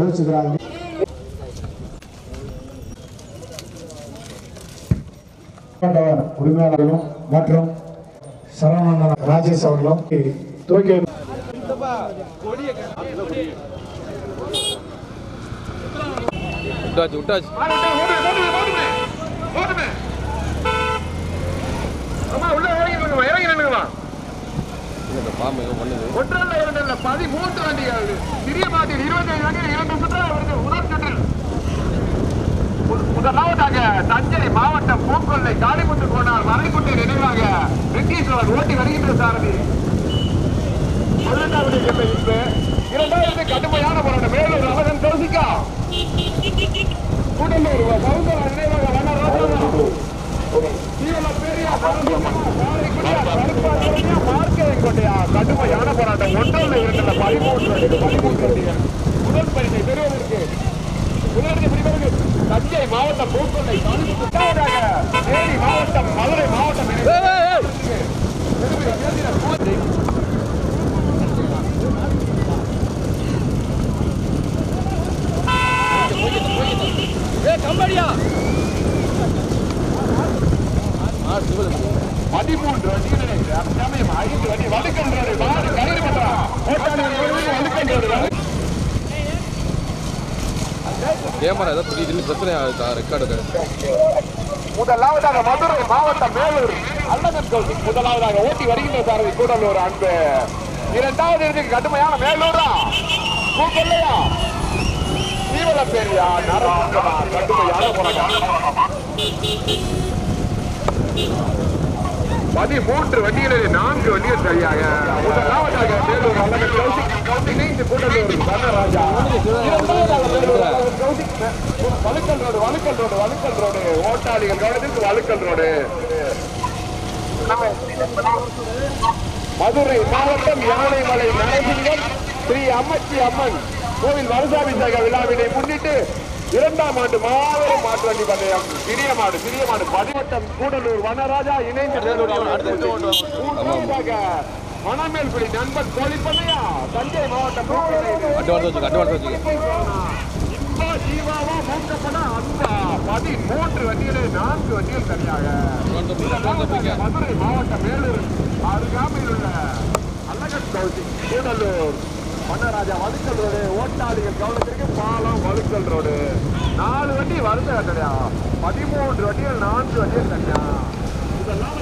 யோசிக்கிறாங்க உரிமையாளர்களும் மற்றும் சரவணன் ராஜேஷ் அவர்களும் துவக்கி விட்டாச்சு விட்டாச்சு பாம்பு எங்க பண்ணுது பதிமூன்று வண்டிகள். சிறிய பாட்டில் இருபத்தி வண்டிகள் இரண்டு சுற்றுலா வருது முதல் சுற்றில் முதலாவதாக தஞ்சை மாவட்டம் பூக்கொள்ளை காளிமுத்து கோணார் மலைக்குட்டை நினைவாக வெங்கீஸ்வரன் ஓட்டி வருகின்ற சாரதி. பதினெட்டாவது சென்ற இன்று இரண்டாவது கடுமையான போராட்டம். மேலூர் அழகன் கௌசிகா கூடலூர் சவுந்தரா நினைவாக வண்ணராஜா கடுமையான போராட்டம். ஒன்றில் இரண்டு பதிமூன்று பதிமூன்று முதல் பரிசை பெறுவதற்கு முதலிற்கு பிடிப்பதற்கு தஞ்சை மாவட்டம் பூக்கொண்டை இரண்டாவதாக தேனி மாவட்டம் மதுரை மாவட்டம் பதிமூன்று வண்டிகள் சமயம் ஐந்து வண்டி வலுக்கின்றது வாடு கயிறு பண்றா வலுக்கின்றது கேமரா ஏதோ திடீர்னு பிரச்சனை ரெக்கார்டு முதலாவதாக மதுரை மாவட்டம் மேலூர். அல்லதன் முதலாவதாக ஓட்டி வருகின்ற சாரதி கூடலூர் அன்பு. இரண்டாவது இடத்துக்கு கடுமையான மேலூரா. கூக்கல்லையா தீவல பேரியா கடுமையான போராட்டம். பதிமூன்று வண்டிகளில் நான்கு வண்டிகள் சரியாக. முதலாவதாக மேலூர் அல்லதன் கௌசி இணைந்து கூடலூர் கண்ணராஜா வழுக்கல் ரோடு வழுக்கல் ரோடு வழுக்கல் ரோடு ஓட்டாளிகள் கவனத்திற்கு வழுக்கல் ரோடு மதுரை மாவட்டம் யானைமலை நரசிங்கம் ஸ்ரீ அம்மச்சி அம்மன் கோவில் வருஷாபிஷேக விழாவினை முன்னிட்டு இரண்டாம் ஆண்டு மாபெரும் மாட்டு வண்டி பந்தயம். சிறிய மாடு சிறிய மாடு. பதிவட்டம் கூடலூர் வனராஜா இணைந்து மணமேல்குடி நண்பன் கோழிப்பண்ணையா தஞ்சை மாவட்டம் ஜீவாவா மூக்கப்பட பதிமூன்று வண்டிகளில் நான்கு வண்டிகள் தப்பிக்க அட்வான்ஸ் தப்பிக்க மதுரை மாவட்டம் வேலூர் அருகாமையில் உள்ள அழகன் கௌசி கூடலூர். மன்னராஜா வழுக்கல் ரோடு ஓட்டாளிகள் கவனத்திற்கு பாலம் வழுக்கல் ரோடு. நாலு வண்டி வருஷ கட்டடையா பதிமூன்று வண்டிகள் நான்கு வண்டிகள் தனியா இதெல்லாம்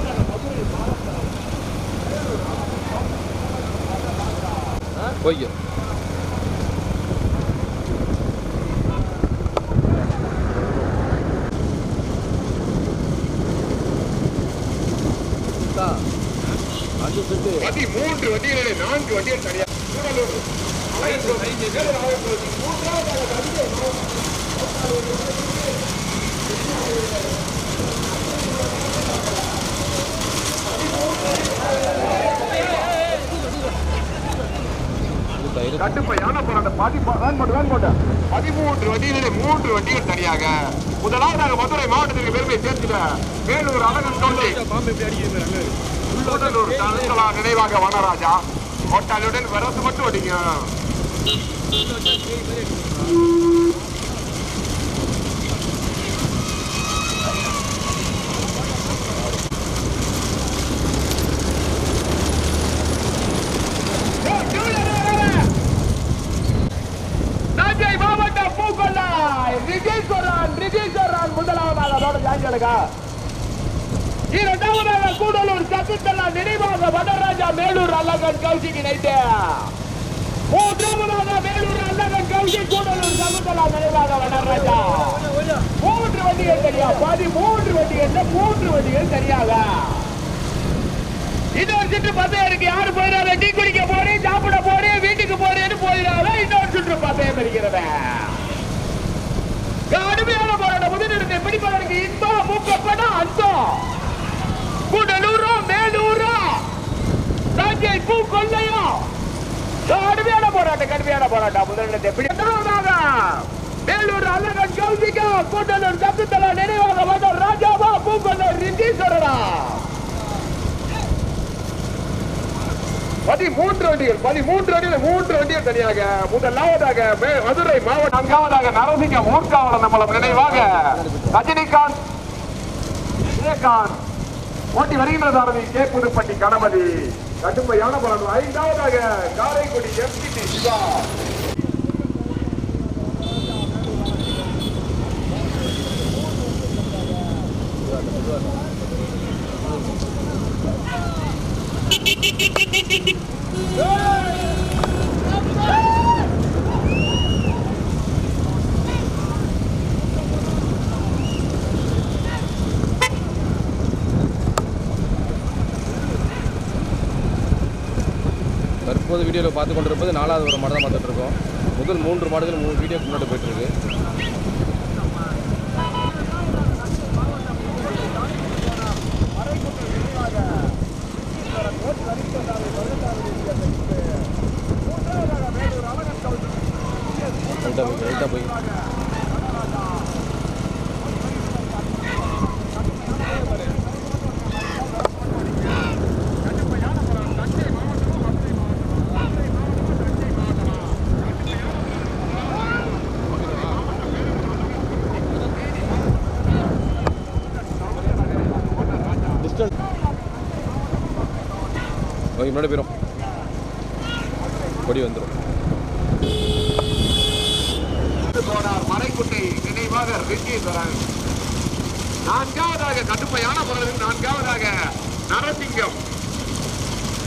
செட்டு பதிமூன்று வண்டிகளில் நான்கு வண்டிகள் தனியா கட்டுப்பையான போராட்டம் பதி வேன் போட்டு வேன் போட்டு. பதிமூன்று வண்டிகளில் மூன்று வண்டிகள் தனியாக. முதலாவதாக மதுரை மாவட்டத்திற்கு பெருமை சேர்த்துட வேலூர் அழகன் தனசலா நினைவாக வனராஜா. ஓட்டாளியுடன் வரது மட்டும் அடிங்க. தஞ்சை மாவட்டம் பூக்கொண்டாய் ரிஜீஸ்வரன் முதலாவதாக அதோட ஜாங்கியலுக்கா இரண்டாவதாக நினைவாக வடராஜா மேலூர் அல்லகன் கௌசிக்கு இணைத்து. மூன்றாவதாக மேலூர் அல்லகன் கௌசி கூடலூர் சத்துத்தலா நினைவாக வடராஜா. மூன்று வண்டிகள் சரியா? பதிமூன்று வண்டிகள் மூன்று வண்டிகள் சரியாக. இன்னொரு சுற்று பந்தயம் இருக்கு. யாரு போயிடாத டீ குடிக்க போறேன் சாப்பிட போறேன் வீட்டுக்கு போறேன்னு போயிடாத இன்னொரு சுற்று பந்தயம் இருக்கிறத. கடுமையான போராட்டம் முதலிடத்தை பிடிப்பதற்கு இன்பம் மூக்கப்பட அந்தோ கூடலூரா மேலூரா தஞ்சை பூ கொள்ளையா கடுமையான போராட்டம் கடுமையான போராட்டம். முதலிடத்தை பிடிப்பதாக வேலூர் அழகன் கௌசிகா கூட்டலூர் சத்துத்தலா நினைவாக வந்த ராஜாவா பூக்கொள்ளூர் ரிந்தீஸ்வரரா பதிமூன்று வண்டிகள் பதிமூன்று வண்டிகள் மூன்று வண்டிகள் தனியாக. முதலாவதாக மதுரை மாவட்டம் நான்காவதாக நரசிங்க மூர்காவலன் நம்மளம் நினைவாக ரஜினிகாந்த் விஜயகாந்த் ஓட்டி வருகின்ற சாரதி கே புதுப்பட்டி கணபதி. கடுமையான பலன் ஐந்தாவதாக காரைக்குடி எம்பிடி சிவா. தற்போது வீடியோவில் பார்த்து கொண்டிருப்பது நாலாவது ஒரு மாடு தான் பார்த்துட்ருக்கோம் முதல் மூன்று மாடுகள் மூணு வீடியோ முன்னாடி போயிட்டு ஓகே முன்னாடி போயிடும் கொடி வந்துடும் மறைக்குட்டை நினைவாக ரிஷீஸ்வரன் நான்காவதாக கடுமையான முறையில் நான்காவதாக நரசிங்கம்.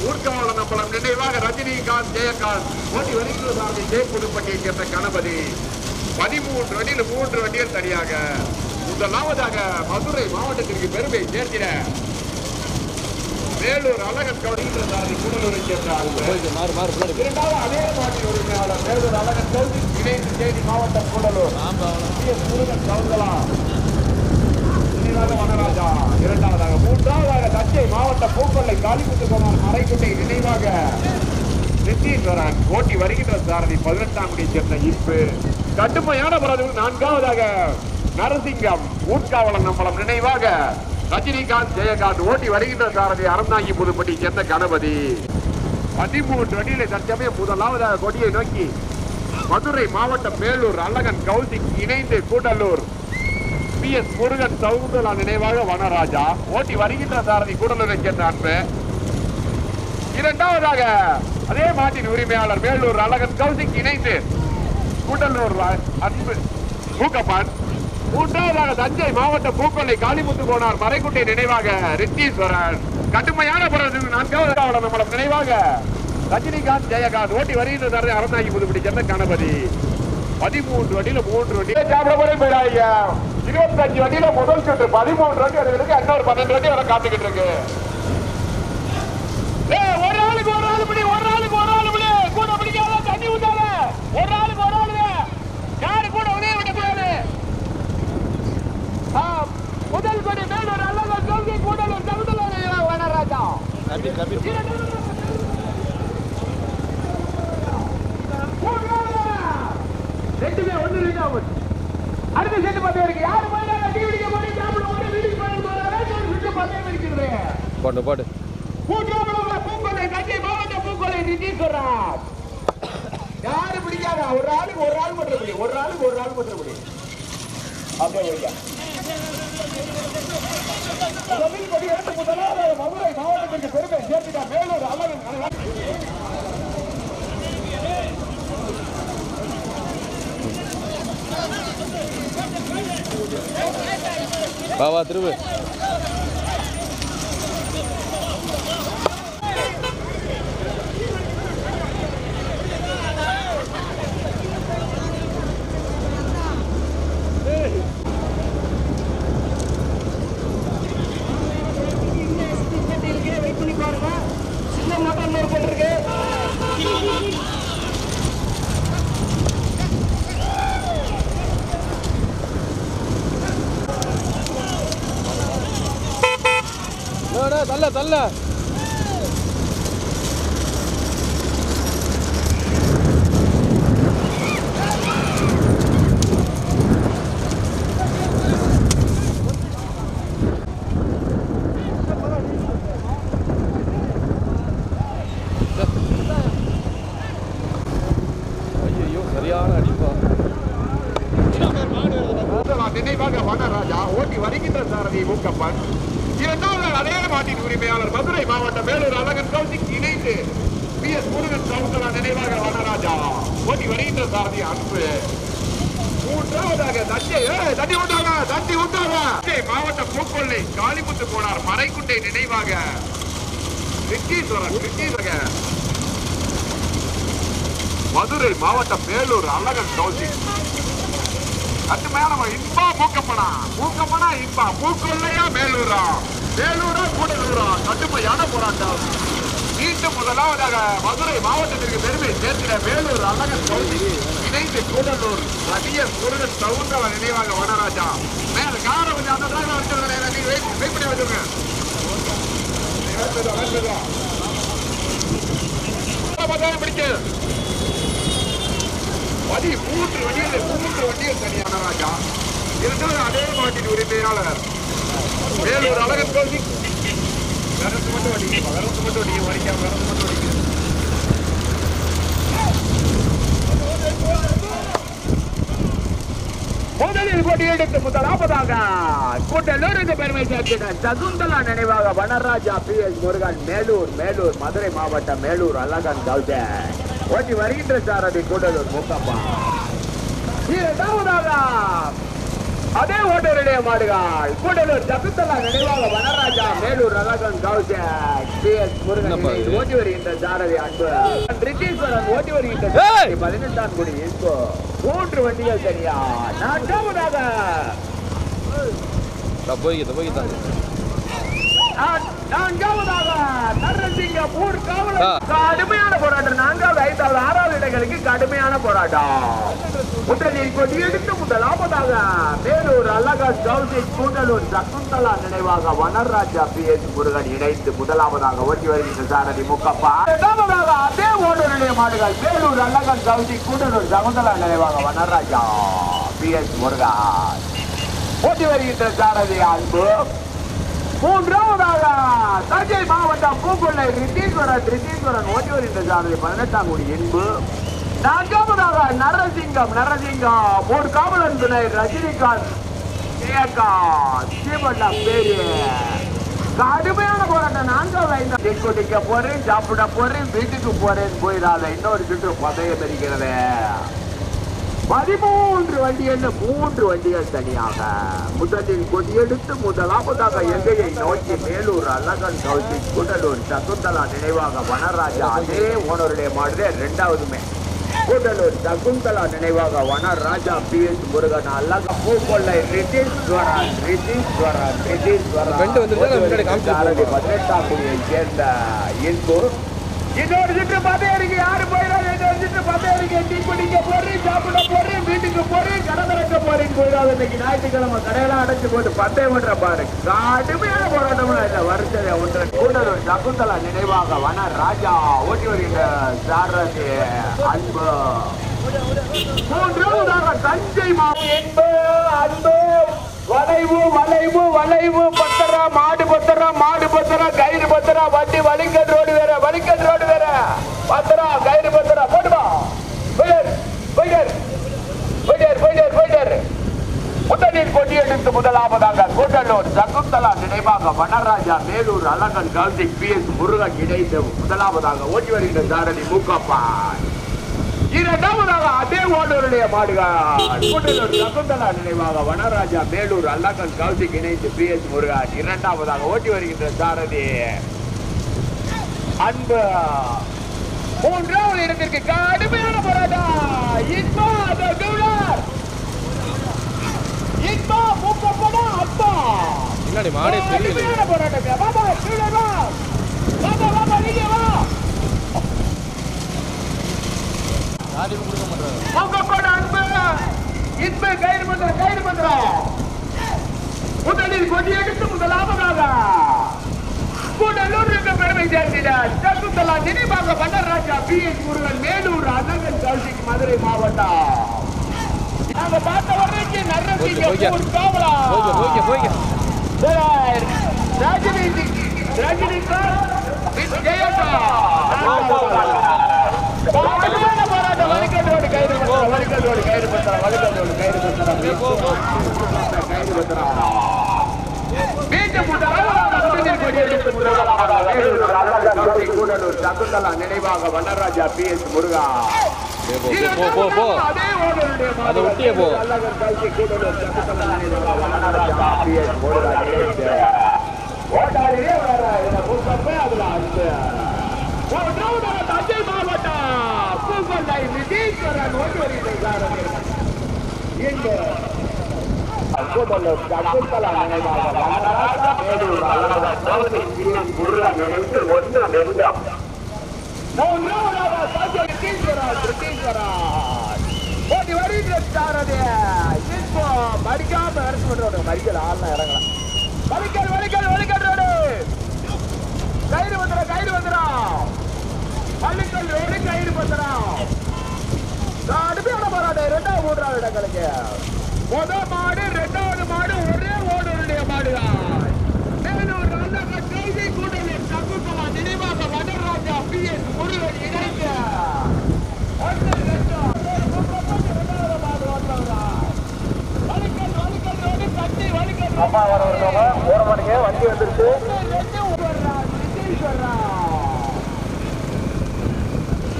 ஊர்காவல நம்பலம் நினைவாக ரஜினிகாந்த் ஜெயகாந்த். ஓட்டி வருகிற சாரதி ஜெய புதுப்பட்டியை சேர்ந்த கணபதி. பதிமூன்று வண்டியில் மூன்று வண்டிகள் தனியாக. முதலாவதாக மதுரை மாவட்டத்திற்கு பெருமை சேர்த்திட வேலூர் அழகன் கவுடிகிற சாரதி கூடலூரை சேர்ந்த மாறு மாறு. இரண்டாவது அதே மாவட்ட உரிமையாளர் வேலூர் அழகன் கவுடி இணைந்து செய்தி மாவட்டம் கூடலூர். முருகன் கவுந்தலா வனராஜா இரண்டாவதாக மூன்றாவதாக தஞ்சை மாவட்ட பூக்கொள்ளை காளிமுத்து கோனார் மறைக்குட்டை நினைவாக நித்தீஸ்வரன் ஓட்டி வருகின்ற சாரதி பதினெட்டாம் குடியை சேர்ந்த இப்பு கடுமையான பரதவில் நான்காவதாக நரசிங்கம் ஊர்காவலன் நம்பலம் நினைவாக ரஜினிகாந்த் ஜெயகாந்த் ஓட்டி வருகின்ற சாரதி அறந்தாங்கி புதுப்பட்டி சேர்ந்த கணபதி. பதிமூன்று அடியிலே தற்சமயம் முதலாவதாக கொடியை நோக்கி மதுரை மாவட்டம் மேலூர் அழகன் கௌசிக் இணைந்து கூடலூர். பி எஸ் முருகன் சவுந்தலா நினைவாக வனராஜா ஓட்டி வருகின்ற சாரதி கூடலூரை சேர்ந்த அன்பு. இரண்டாவதாக அதே மாட்டின் உரிமையாளர் மேலூர் அழகன் கௌசிக் இணைந்து கூடலூர் அன்பு. மூக்கப்பான் மூன்றாவதாக தஞ்சை மாவட்ட பூக்கொள்ளை காளிமுத்து கோனார் மறைக்குட்டை நினைவாக ரித்தீஸ்வரன். கடுமையான போராட்டத்தில் நான்காவது நம்மளம் நினைவாக ரஜினிகாந்த் ஜெயகாந்த் ஓட்டி வருகின்ற அரசாங்கி புதுப்பிடி சேர்ந்த கணபதி. பதிமூன்று வண்டியில மூன்று வண்டி சாப்பிட போறே போயிடாங்க இருபத்தஞ்சு வண்டியில முதல் சுற்று பதிமூன்று வண்டி அது இருக்கு இன்னொரு பன்னெண்டு வண்டி வர காத்துக்கிட்டு இருக்கு ஏய், ஒரு ஆளுக்கு ஒரு ஆளு பிடி ஒரு ஆளுக்கு ஒரு ஆளு பிடி கூட பிடிக்காத தண்ணி ஊத்தாத ஒரு ஆளுக்கு ஒரு ஆளு யாரு கூட உதவி விட கூடாது ஆ, முதல் கொடி மேலூர் அல்லது கொள்கை கூடலூர் தகுந்தல வனராஜா கபீர் கபீர் ரெண்டுமே ஒண்ணு ரெண்டு ஆகும் அடுத்த செட்டு பந்தயம் இருக்கு. யாரு போயிடாங்க டீ குடிக்க போய் சாப்பிட போய் வீட்டுக்கு போய் போறாங்க செட்டு பந்தயம் இருக்கிறது. போட்டு போட்டு பூக்கோளம் பூக்கோளை தஞ்சை மாவட்ட பூக்கோளை நிதீஸ்வரன் யாரு பிடிக்காத? ஒரு ஆளுக்கு ஒரு ஆள் மட்டும் ஒரு ஆளுக்கு ஒரு ஆள் மட்டும் பிடி அப்படியே வைங்க தமிழ் கொடி எடுத்து முதலாவது மதுரை மாவட்டத்திற்கு பெருமை மேலூர் அழகன் திருவு தள்ள. சரியான அடிப்பா. திசை பார்க்க பண்ண ராஜா. ஓட்டி வருகின்ற சாரதி மூக்கப்பன். டேய், டேய், தள்ள தள்ள உரிமையாளர் மதுரை மாவட்டம் வேலூர் அழகன் கௌசிக் இணைந்து பி எஸ் முருகன் சவுந்தரா நினைவாக வனராஜா ஓட்டி வருகின்ற சாரதி அன்பு. மூன்றாவதாக தட்டி ஏய், தட்டி விட்டாங்க தட்டி விட்டாங்க தஞ்சை மாவட்டம் பூக்கொள்ளை காளிமுத்து போனார் மறைக்குட்டை நினைவாக. விக்கீஸ்வரன் விக்கீசக மதுரை மாவட்டம் வேலூர் அழகன் கௌசிக் கட்டுமையான இன்பா மூக்கப்பனா மூக்கப்பனா இன்பா. மூக்கொள்ளையா மேலூரா? மேலூரா கூடலூரா? கட்டுமையான போராட்டம் மீண்டும் முதலாவதாக மதுரை மாவட்டத்திற்கு பெருமை சேர்த்திட வேலூர் அழகன் பகுதி இணைந்து கூடலூர். ரவிய முருகன் சவுந்தவர் நினைவாக வனராஜா. மேல கார கொஞ்சம் அந்த டிரைவர் வச்சிருந்தேன் வெயிட் பண்ணி பிடிக்க. வண்டி மூன்று வண்டியில் மூன்று வண்டியில் தனியான ராஜா. இருந்தால் அதே மாட்டின் உரிமையாளர் வேலூர் அழகன் தோல்வி வரத்து மட்டும் வடிங்க வரத்து மட்டும் வடிங்க வரைக்காம வரத்து மட்டும் வடிங்க முதலில் போட்டியெடுத்து முதலாவதாக கூட்டலூருக்கு பெருமை சேர்க்கிற சகுந்தலா நினைவாக வனராஜா பி எஸ் முருகன் மேலூர் மேலூர் மதுரை மாவட்டம் மேலூர் அழகன் கௌதன் ஓட்டி வருகின்ற சாரதி கூடலூர் மூக்கம்மா இரண்டாவதாக அதே ஓட்டருடைய மாடுகள். கூடலூர் சகுந்தலா நினைவாக வனராஜா மேலூர் அழகன் கௌசன் பி எஸ் முருகன் ஓட்டி வருகின்ற சாரதி அன்பு. ரிட்டீஸ்வரன் ஓட்டி வருகின்ற பதினெட்டாம் குடி இன்பு மூன்று வண்டிகள் சரியா? நான்காவதாக போய்கிட்ட போய்கிட்டாங்க நான்காவதாக நரசிங்கம் ஊர் காவலர். கடுமையான போராட்டம். நான்காவது ஐந்தாவது ஆறாவது இடங்களுக்கு கடுமையான போராட்டம். முதலில் கொடியெடுத்து முதலாவதாக வேலூர் அழகா சௌசி கூடலூர் சகுந்தலா நினைவாக வனராஜா பி. எஸ். முருகன் இணைந்து முதலாவதாக ஓட்டி வருகின்ற சாரதி முக்கப்பா. இரண்டாவதாக அதே ஓட்டு நிலைய மாடுகள் வேலூர் அழகன் சௌசி கூடலூர் சகுந்தலா நினைவாக வனராஜா பி. எஸ். முருகன். ஓட்டி வருகின்ற சாரதி அன்பு. மூன்றாவதாக தஞ்சை மாவட்டம் பூக்கொள்ளை ரித்தீஸ்வரன் ரித்தீஸ்வரன் ஓட்டி வருகின்ற சாரதி பதினெட்டாம் கோடி என்பு. நான்காவதாக நரசிங்கம் நரசிங்கம். மூணு காவலன் துணை ரஜினிகாந்த் ஜெயகாந்த் பேரு. கடுமையான போராட்டம். நான்காவது ஐந்து டிஸ்கோ குடிக்க போறேன் சாப்பிட போறேன் வீட்டுக்கு போறேன். போயிடாத இன்னொரு சுற்று பதயம் இருக்கிறது பதிமூன்று வண்டிகள் மூன்று வண்டிகள் தனியாக. முதலில் கொடியெடுத்து முதலாவதாக எங்கையை நோக்கி மேலூர் அழகன் கௌசி கூடலூர் சகுந்தலா நினைவாக வனராஜா அதே ஓனருடைய மாடுதே இரண்டாவதுமே. கூடலூர் சகுந்தலா நினைவாக வனராஜா பி. எஸ். முருகன் அழக பூக்கொள்ளை ரிதீஸ்வரன் ரிதீஸ்வரன் ரிதீஸ்வரன் வெண்டு பதினெட்டாம் குடியை சேர்ந்த இன்பு. இன்னொரு சுற்று இருக்கு யாரு போயிடாது. இன்னொரு குடிக்க போறேன் சாப்பிட போறேன் வீட்டுக்கு போறேன் கடை திறக்க போறேன் போயிடாது இன்னைக்கு ஞாயிற்றுக்கிழமை கடையெல்லாம் அடைச்சு போட்டு பந்தயம் பண்ற பாரு கடுமையான போராட்டம் இல்ல வருஷம் ஒன்று கூடலூர் சகுந்தலா நினைவாக வன ராஜா ஓட்டி வருகின்ற சாரதி அன்பு மூன்றாவதாக தஞ்சை மாவட்டம் என்பு அன்பு வளைவு வளைவு வளைவு பத்தரா மாடு பத்தரா மாடு பத்தரா கயிறு பத்தரா வண்டி வலிக்கல் ரோடு வேற வலிக்கல் ரோடு வேற பத்தரா கயிறு பத்தரா போடுமா போயிட்டார் போயிட்டார் போயிட்டார் போயிட்டார் முதலில் கொடியெடுத்து முதலாவதாக கூட்டலூர் சகுந்தலா நினைவாக வனராஜா மேலூர் அழகன் கவுசிக் பி. எஸ். முருகன் இணைந்து முதலாவதாக ஓட்டி வருகின்ற சாரதி மூக்கப்பா இரண்டாவதாக அதே ஓட்டருடைய மாடுகள். கூட்டலூர் சகுந்தலா நினைவாக வனராஜா மேலூர் அல்லகன் கௌசிக் இணைந்து பி. எஸ். முருகன் இரண்டாவதாக ஓட்டி வருகின்ற சாரதி அன்பு. மூன்றாவது இடத்திற்கு கடுமையான போராட்டம். இன்பா பின்னாடி மாடே தெரியல போராட்டம். பாபா கீழே வா. பாபா பாபா நீங்க வா யாரையும் கொடுக்க மாட்டாங்க மூக்கப்பட அன்பு. இன்பு கயிறு மந்திரம் கயிறு மந்திரம் முதலில் கொடியெடுத்து முதலாவதாக. கூடலூர் என்ற பெருமை சேர்க்கிறார் சகுந்தலா நினைவாக வண்ணராஜா பி எஸ் முருகன் மேலூர் அழகன் கௌசிக் மதுரை மாவட்டம். நாங்க பார்த்த வரைக்கும். நரசிங்க காவலா? போய்க்க போய்க்க சார், ரஜினி ரஜினிகாந்த் விஜயகாந்த் கடுமையான போராட்டம் வலிக்கட்டோடு கயிறு பத்திரம் வலிக்கட்டோடு கயிறு பத்திரம் வலிக்கட்டோடு கயிறு கூடலூர் சகுந்தலா நினைவாக வண்ணராஜா பி எஸ் முருகா. போ, போ, போ, போ. அதே ஓடருடைய அதை ஒட்டியே போ. தஞ்சை மாவட்டம் பூங்கொண்டை விஜயேஸ்வரன் வருகிறார் நினைவாக ஒன்று நிமிடம் மடிக்காம இறக்கி விட்டுறோம் மடிக்கல ஆள்லாம் இறங்கலாம் வலிக்கல் வலிக்கல் வலிக்கல் ரோடு கயிறு வந்துடும் கயிறு வந்துடும் வலிக்கல் ரோடு கயிறு வந்துடும் அடுமையான போராட்டம் ரெண்டாவது மூன்றாவது இடங்களுக்கு முதல் மாடு ரெண்டாவது மாடு ஒரே ஓடுடைய மாடுதான் மேலூர் நல்ல செய்தி கூட்டணி சகுந்தலா நினைவாக வடராஜா பி எஸ் முருகன் இணைந்து ஒன்று, ரெண்டு, இரண்டாவது மாடு ஓட்டுறவரா. வலிக்கல் வலிக்கல் ரோடு தட்டி வலிக்கல் அம்மா வர வருவாங்க ஓட மாட்டீங்க வண்டி வந்துருச்சு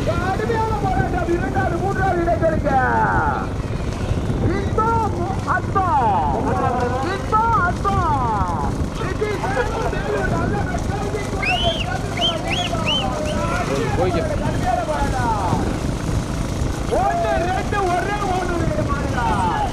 கடுமையான போராட்டம் இரண்டாவது மூன்றாவது இடத்திற்கு இன்பம் அன்பம் இன்பம் அன்பம் நிதிஷ் மேலூர் நல்ல நற்செய்தி கூட்டத்தில் கண்டுகொள்ள நினைவாக போய்க்க கடுமையான போராட்டம் ஒன்று ரெண்டு ஒரே ஓடுடைய மாநிலம்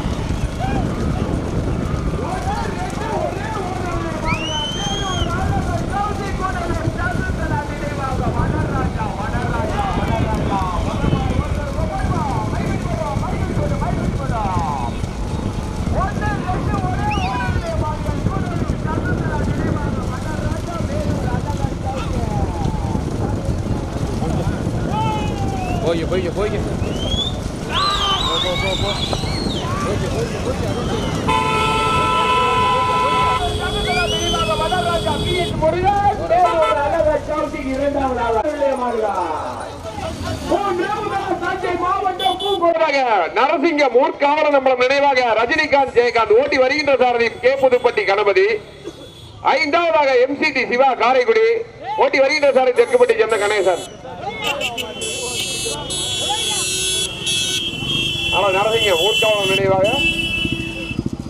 போய்க்க போய்க்க போய்க்க போ போ போ போ போய்க்க போய்க்க போய்க்க நரசிங்க மூர்க்காவல நம்மள நினைவாக ரஜினிகாந்த் ஜெயகாந்த் ஓட்டி வருகின்ற சாரதி கே புதுப்பட்டி கணபதி. ஐந்தாவதாக எம்சிடி சிவா காரைக்குடி. ஓட்டி வருகின்ற சாரதி தெற்குப்பட்டி சேர்ந்த கணேசன். ஆனா நரசிங்க மூர்க்காவலம் நினைவாக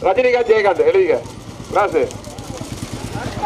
ரஜினிகாந்த் ஜெயகாந்த் எழுதிக்க. கிளாஸ்.